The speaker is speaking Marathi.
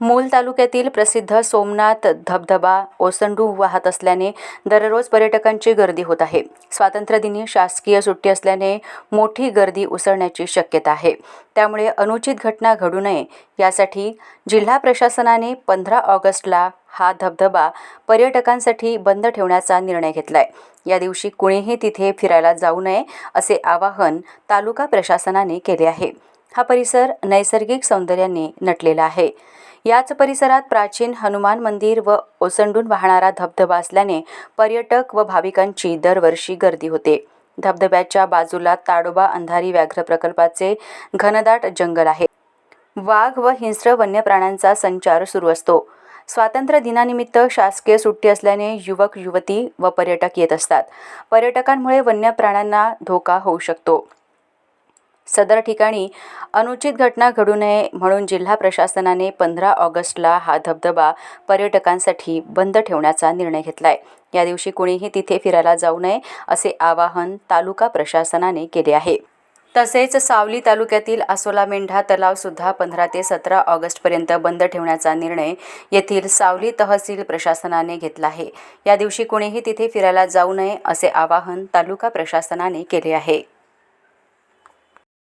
मूल तालुक्यातील प्रसिद्ध सोमनाथ धबधबा ओसंडू वाहत असल्याने दररोज पर्यटकांची गर्दी होत आहे. स्वातंत्र्यदिनी शासकीय सुट्टी असल्याने मोठी गर्दी उसळण्याची शक्यता आहे. त्यामुळे अनुचित घटना घडू नये. यासाठी जिल्हा प्रशासनाने पंधरा ऑगस्टला हा धबधबा पर्यटकांसाठी बंद ठेवण्याचा निर्णय घेतला आहे या दिवशी कुणीही तिथे फिरायला जाऊ नये असे आवाहन तालुका प्रशासनाने केले आहे. हा परिसर नैसर्गिक सौंदर्याने नटलेला आहे. याच परिसरात प्राचीन हनुमान मंदिर व ओसंडून वाहणारा धबधबा असल्याने पर्यटक व भाविकांची दरवर्षी गर्दी होते. धबधब्याच्या बाजूला ताडोबा अंधारी व्याघ्र प्रकल्पाचे घनदाट जंगल आहे. वाघ व हिंस्र वन्य प्राण्यांचा संचार सुरू असतो. स्वातंत्र्य दिनानिमित्त शासकीय सुट्टी असल्याने युवक युवती व पर्यटक येत असतात. पर्यटकांमुळे वन्य प्राण्यांना धोका होऊ शकतो. सदर ठिकाणी अनुचित घटना घडू नये म्हणून जिल्हा प्रशासनाने पंधरा ऑगस्टला हा धबधबा पर्यटकांसाठी बंद ठेवण्याचा निर्णय घेतला आहे या दिवशी कुणीही तिथे फिरायला जाऊ नये असे आवाहन तालुका प्रशासनाने केले आहे. तसेच सावली तालुक्यातील आसोला मेंढा तलावसुद्धा पंधरा ते सतरा ऑगस्टपर्यंत बंद ठेवण्याचा निर्णय येथील सावली तहसील प्रशासनाने घेतला आहे. या दिवशी कुणीही तिथे फिरायला जाऊ नये असे आवाहन तालुका प्रशासनाने केले आहे.